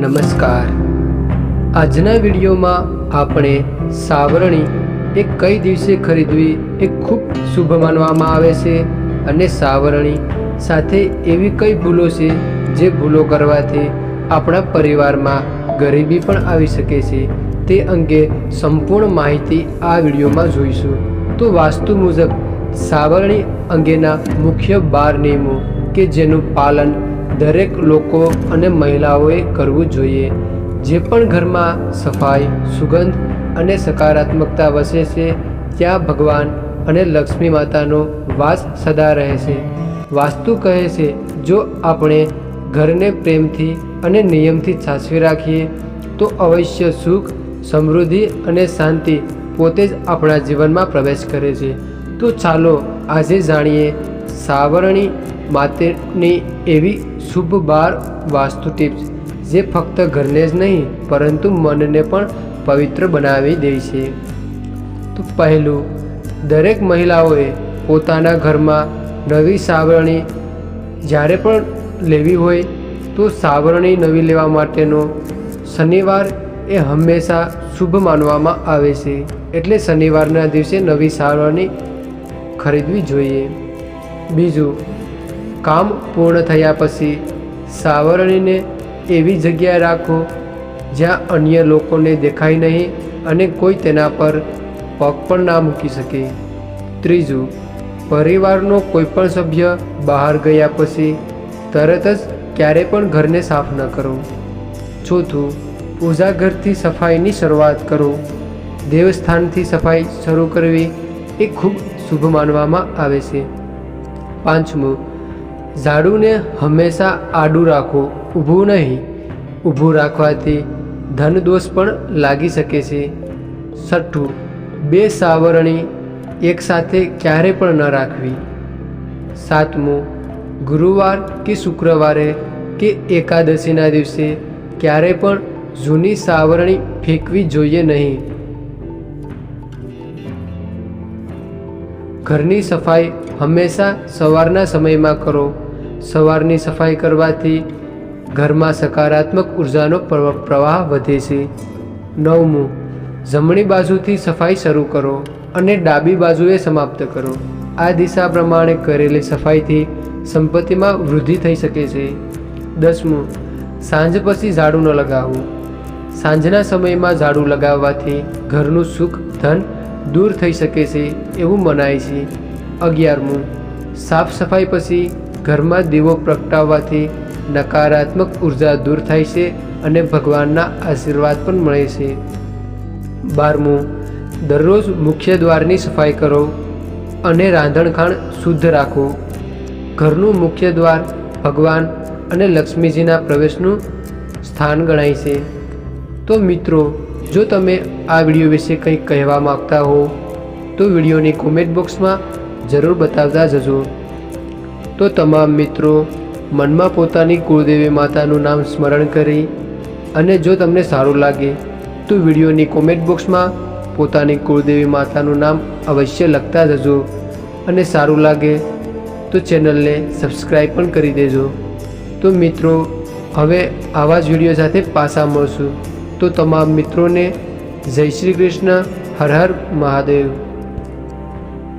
નમસ્કાર. આજના વિડીયોમાં આપણે સાવરણી એ કઈ દિવસે ખરીદવી એ ખૂબ શુભ માનવામાં આવે છે અને સાવરણી સાથે એવી કઈ ભૂલો છે જે ભૂલો કરવાથી આપણા પરિવારમાં ગરીબી પણ આવી શકે છે તે અંગે સંપૂર્ણ માહિતી આ વિડીયોમાં જોઈશું. તો વાસ્તુ મુજબ સાવરણી અંગેના મુખ્ય બાર નિયમો કે જેનું પાલન દરેક લોકો અને મહિલાઓએ કરવું જોઈએ. જે પણ ઘરમાં સફાઈ, સુગંધ અને સકારાત્મકતા વસે છે, ત્યાં ભગવાન અને લક્ષ્મી માતાનો વાસ સદા રહે છે. વાસ્તુ કહે છે, જો આપણે ઘરને પ્રેમથી અને નિયમથી સાચવી રાખીએ, તો અવશ્ય સુખ, સમૃદ્ધિ અને શાંતિ પોતે જ આપણા જીવનમાં પ્રવેશ કરે છે. તો ચાલો આજે જાણીએ સાવરણી માતેની એવી શુભ બાર વાસ્તુ ટિપ્સ, જે ફક્ત ઘરને જ નહીં, પરંતુ મનને પણ પવિત્ર બનાવી દે છે. તો પહેલું, દરેક મહિલાઓએ પોતાના ઘરમાં નવી સાવરણી જ્યારે પણ લેવી હોય, તો સાવરણી નવી લેવા માટેનો શનિવાર એ હંમેશા શુભ માનવામાં આવે છે. એટલે શનિવારના દિવસે નવી સાવરણી ખરીદવી જોઈએ. બીજું કામ પૂર્ણ થયા પછી સાવરણીને એવી જગ્યાએ રાખો જ્યાં અન્ય લોકોને દેખાય નહીં અને કોઈ તેના પર પગ પણ ના મૂકી શકે. ત્રીજું, પરિવારનો કોઈપણ સભ્ય બહાર ગયા પછી તરત જ ક્યારે પણ ઘરને સાફ ન કરો. ચોથું, પૂજા ઘરથી સફાઈની શરૂઆત કરો. દેવસ્થાનથી સફાઈ શરૂ કરવી એ ખૂબ શુભ માનવામાં આવે છે. પાંચમું ઝાડુને હંમેશા આડું રાખો ઊભું નહીં. ઊભું રાખવાથી ધન દોષ પણ લાગી શકે છે. છઠ્ઠું બે સાવરણી એકસાથે ક્યારે પણ ન રાખવી. સાતમું, ગુરુવાર કે શુક્રવારે કે એકાદશીના દિવસે ક્યારે પણ જૂની સાવરણી ફેંકવી જોઈએ નહીં. ઘરની સફાઈ હંમેશા સવારના સમયમાં કરો. સવારની સફાઈ કરવાથી ઘરમાં સકારાત્મક ઉર્જાનો પ્ર- પ્રવાહ વધે છે. નવમું, જમણી બાજુથી સફાઈ શરૂ કરો અને ડાબી બાજુએ સમાપ્ત કરો. આ દિશા પ્રમાણે કરેલી સફાઈથી સંપત્તિમાં વૃદ્ધિ થઈ શકે છે. દસમું, સાંજ પછી ઝાડુ ન લગાવવું સાંજના સમયમાં ઝાડુ લગાવવાથી ઘરનું સુખ, ધન દૂર થઈ શકે છે એવું મનાય છે. અગિયારમું, સાફ સફાઈ પછી ઘરમાં દીવો પ્રગટાવવાથી નકારાત્મક ઊર્જા દૂર થાય છે અને ભગવાનના આશીર્વાદ પણ મળે છે. બારમું, દરરોજ મુખ્ય દ્વારની સફાઈ કરો અને રાંધણખાણ શુદ્ધ રાખો. ઘરનું મુખ્ય દ્વાર ભગવાન અને લક્ષ્મીજીના પ્રવેશનું સ્થાન ગણાય છે. તો મિત્રો, જો તમે આ વીડિયો વિશે કંઈક કહેવા માગતા હો, તો વિડીયોની કોમેન્ટ બોક્સમાં જરૂર બતાવતા જજો. તો તમામ મિત્રો, મનમાં પોતાની કુળદેવી માતાનું નામ સ્મરણ કરી અને જો તમને સારું લાગે, તો વિડીયોની કોમેન્ટ બોક્સમાં પોતાની કુળદેવી માતાનું નામ અવશ્ય લખતા જજો. અને સારું લાગે, તો ચેનલને સબસ્ક્રાઈબ પણ કરી દેજો. તો મિત્રો, હવે આવા જ વીડિયો સાથે પાછા મળશું. તો તમામ મિત્રોને જય શ્રી કૃષ્ણ, હર હર મહાદેવ.